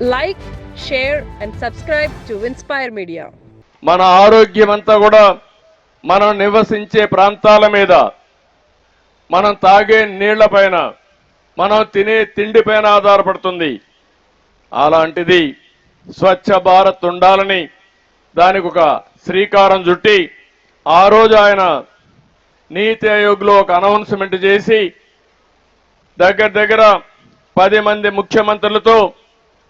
Like share and subscribe to Inspire Media. మన ఆరోగ్యం అంతా కూడా మనం నివసించే ప్రాంతాల మీద మనం తాగే నీళ్ళ పైన మనం తినే తిండి పైన ఆధారపడుతుంది. అలాంటిది స్వచ్ఛ భారత్ ఉండాలని దానికి ఒక శ్రీకారం చుట్టి ఆ రోజు ఆయన నీతి ఆయోగ్లో ఒక అనౌన్స్మెంట్ చేసి దగ్గర దగ్గర పది మంది ముఖ్యమంత్రులతో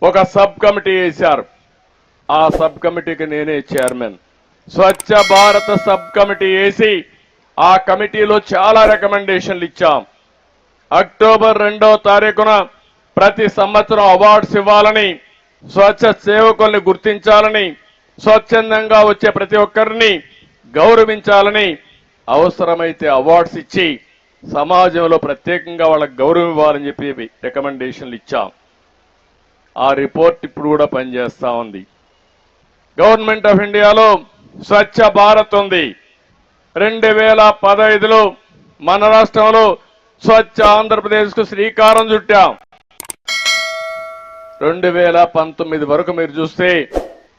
ఒక సబ్ కమిటీ వేశారు. ఆ సబ్ కమిటీకి నేనే చైర్మన్. స్వచ్ఛ భారత సబ్ కమిటీ వేసి ఆ కమిటీలో చాలా రికమెండేషన్లు ఇచ్చాం. అక్టోబర్ రెండో తారీఖున ప్రతి సంవత్సరం అవార్డ్స్ ఇవ్వాలని స్వచ్ఛ సేవకుల్ని గుర్తించాలని స్వచ్ఛందంగా వచ్చే ప్రతి ఒక్కరిని గౌరవించాలని అవసరమైతే అవార్డ్స్ ఇచ్చి సమాజంలో ప్రత్యేకంగా వాళ్ళకి గౌరవం ఇవ్వాలని చెప్పి రికమెండేషన్లు ఇచ్చాం. ఆ రిపోర్ట్ ఇప్పుడు కూడా పనిచేస్తూ ఉంది. గవర్నమెంట్ ఆఫ్ ఇండియాలో స్వచ్ఛ భారత్ ఉంది. రెండు వేల పదహైదులో మన రాష్ట్రంలో స్వచ్ఛ ఆంధ్రప్రదేశ్కు శ్రీకారం చుట్టాం. రెండు వేల పంతొమ్మిది వరకు మీరు చూస్తే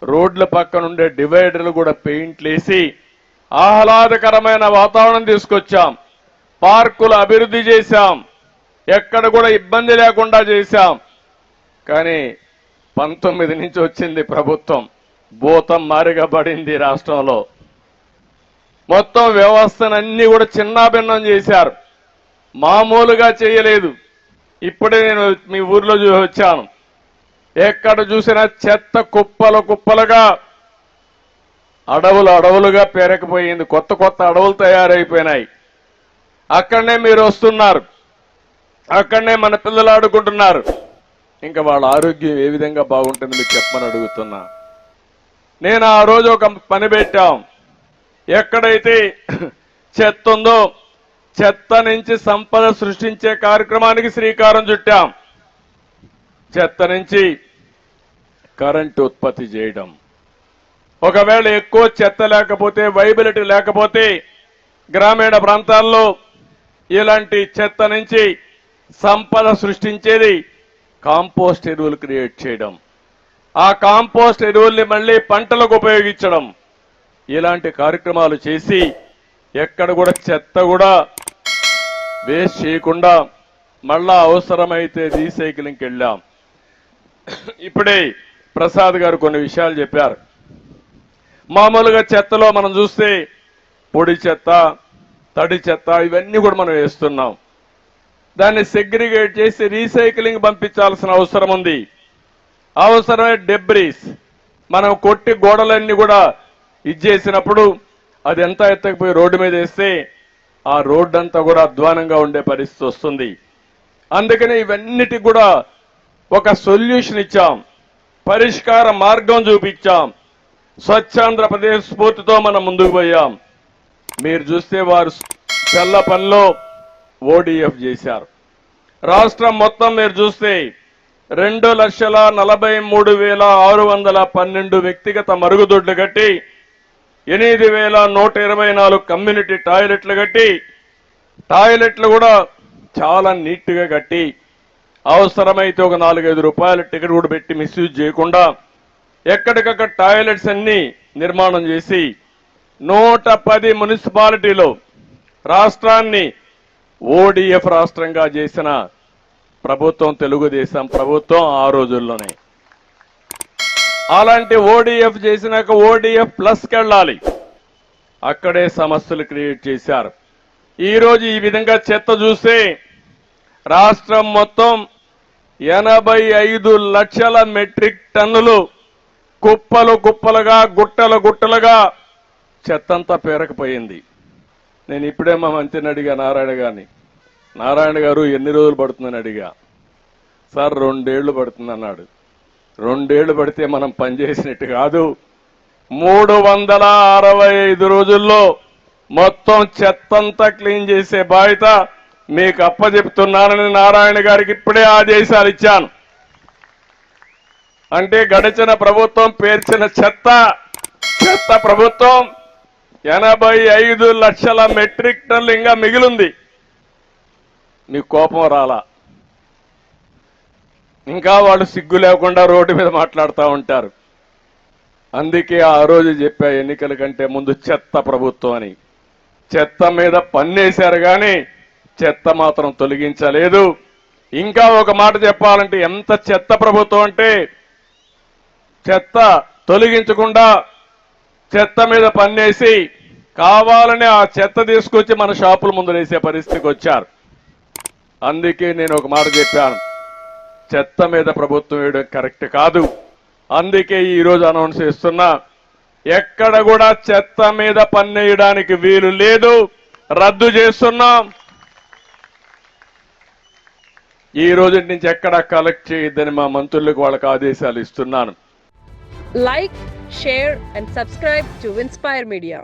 రోడ్ల పక్కన ఉండే డివైడర్లు కూడా పెయింట్లు వేసి ఆహ్లాదకరమైన వాతావరణం తీసుకొచ్చాం. పార్కులు అభివృద్ధి చేశాం. ఎక్కడ కూడా ఇబ్బంది లేకుండా చేశాం. కానీ పంతొమ్మిది నుంచి వచ్చింది ప్రభుత్వం. భూతం మారిగా రాష్ట్రంలో. మొత్తం వ్యవస్థనన్నీ కూడా చిన్నాభిన్నం చేశారు. మామూలుగా చేయలేదు. ఇప్పుడే నేను మీ ఊర్లో చూసి వచ్చాను. ఎక్కడ చూసినా చెత్త కుప్పలు కుప్పలుగా అడవులు అడవులుగా పేరకపోయింది. కొత్త కొత్త అడవులు తయారైపోయినాయి. అక్కడనే మీరు వస్తున్నారు. అక్కడనే మన పిల్లలు ఆడుకుంటున్నారు. ఇంకా వాళ్ళ ఆరోగ్యం ఏ విధంగా బాగుంటుంది మీకు చెప్పమని అడుగుతున్నా. నేను ఆ రోజు ఒక పని పెట్టాం. ఎక్కడైతే చెత్త ఉందో చెత్త నుంచి సంపద సృష్టించే కార్యక్రమానికి శ్రీకారం చుట్టాం. చెత్త నుంచి కరెంటు ఉత్పత్తి చేయడం. ఒకవేళ ఎక్కువ చెత్త లేకపోతే వైబిలిటీ లేకపోతే గ్రామీణ ప్రాంతాల్లో ఇలాంటి చెత్త నుంచి సంపద సృష్టించేది కాంపోస్ట్ ఎరువులు క్రియేట్ చేయడం. ఆ కాంపోస్ట్ ఎరువుల్ని మళ్ళీ పంటలకు ఉపయోగించడం. ఇలాంటి కార్యక్రమాలు చేసి ఎక్కడ కూడా చెత్త కూడా వేస్ట్ చేయకుండా మళ్ళా అవసరమైతే రీసైక్లింగ్కి వెళ్ళాం. ఇప్పుడే ప్రసాద్ గారు కొన్ని విషయాలు చెప్పారు. మామూలుగా చెత్తలో మనం చూస్తే పొడి చెత్త తడి చెత్త ఇవన్నీ కూడా మనం వేస్తున్నాం. దాన్ని సెగ్రిగేట్ చేసి రీసైక్లింగ్ పంపించాల్సిన అవసరం ఉంది. అవసరమే డెబ్రీస్ మనం కొట్టి గోడలన్నీ కూడా ఇచ్చేసినప్పుడు అది ఎంత ఎత్తకపోయి రోడ్డు మీద వేస్తే ఆ రోడ్డు అంతా కూడా అధ్వానంగా ఉండే పరిస్థితి వస్తుంది. అందుకని ఇవన్నిటికి కూడా ఒక సొల్యూషన్ ఇచ్చాం. పరిష్కార మార్గం చూపించాం. స్వచ్ఛాంధ్రప్రదేశ్ స్ఫూర్తితో మనం ముందుకు పోయాం. మీరు చూస్తే వారు చల్ల పనిలో ఓడిఎఫ్ చేశారు. రాష్ట్రం మొత్తం మీరు చూస్తే రెండు లక్షల నలభై మూడు వేల ఆరు వందల పన్నెండు వ్యక్తిగత మరుగుదొడ్లు కట్టి ఎనిమిది వేల నూట ఇరవై నాలుగు కమ్యూనిటీ టాయిలెట్లు కట్టి టాయిలెట్లు కూడా చాలా నీట్గా కట్టి అవసరమైతే ఒక నాలుగైదు రూపాయల టికెట్ కూడా పెట్టి మిస్యూజ్ చేయకుండా ఎక్కడికక్కడ టాయిలెట్స్ అన్ని నిర్మాణం చేసి నూట పది మున్సిపాలిటీలో రాష్ట్రాన్ని ఓడిఎఫ్ రాష్ట్రంగా చేసిన ప్రభుత్వం తెలుగుదేశం ప్రభుత్వం ఆ రోజుల్లోనే. అలాంటి ఓడిఎఫ్ చేసినాక ఓడిఎఫ్ ప్లస్ కెళ్ళాలి అక్కడే సమస్యలు క్రియేట్ చేశారు. ఈరోజు ఈ విధంగా చెత్త చూస్తే రాష్ట్రం మొత్తం ఎనభై ఐదు లక్షల మెట్రిక్ టన్నులు కుప్పలు కుప్పలుగా గుట్టలు గుట్టలుగా చెత్తంతా పేరకపోయింది. నేను ఇప్పుడే మా మంత్రిని అడిగా నారాయణ గారిని. నారాయణ గారు ఎన్ని రోజులు పడుతుందని అడిగా. సార్ రెండేళ్ళు పడుతుంది అన్నాడు రెండేళ్ళు పడితే మనం పనిచేసినట్టు కాదు. మూడు వందల అరవై ఐదు రోజుల్లో మొత్తం చెత్తంతా క్లీన్ చేసే బాధ్యత మీకు అప్పచెప్తున్నానని నారాయణ గారికి ఇప్పుడే ఆదేశాలు ఇచ్చాను. అంటే గడిచిన ప్రభుత్వం పేర్చిన చెత్త చెత్త ప్రభుత్వం ఎనభై ఐదు లక్షల మెట్రిక్ టన్లు ఇంకా మిగిలింది. నీ కోపం రాలా. ఇంకా వాళ్ళు సిగ్గు లేకుండా రోడ్డు మీద మాట్లాడుతూ ఉంటారు. అందుకే ఆ రోజు చెప్పా ఎన్నికల కంటే ముందు చెత్త ప్రభుత్వం అని. చెత్త మీద పన్నేశారు కానీ చెత్త మాత్రం తొలగించలేదు. ఇంకా ఒక మాట చెప్పాలంటే ఎంత చెత్త ప్రభుత్వం అంటే చెత్త తొలగించకుండా చెత్త మీద పన్నేసి కావాలని ఆ చెత్త తీసుకొచ్చి మన షాపుల ముందు వేసే పరిస్థితికి వచ్చారు. అందుకే నేను ఒక మాట చెప్పాను. చెత్త మీద ప్రభుత్వం వేయడం కరెక్ట్ కాదు. అందుకే ఈరోజు అనౌన్స్ చేస్తున్నా ఎక్కడ కూడా చెత్త మీద పన్నేయడానికి వీలు లేదు. రద్దు చేస్తున్నాం. ఈ రోజు నుంచి ఎక్కడ కలెక్ట్ చేయొద్దని మా మంత్రులకు వాళ్ళకి ఆదేశాలు ఇస్తున్నాను. Like share and subscribe to Inspire Media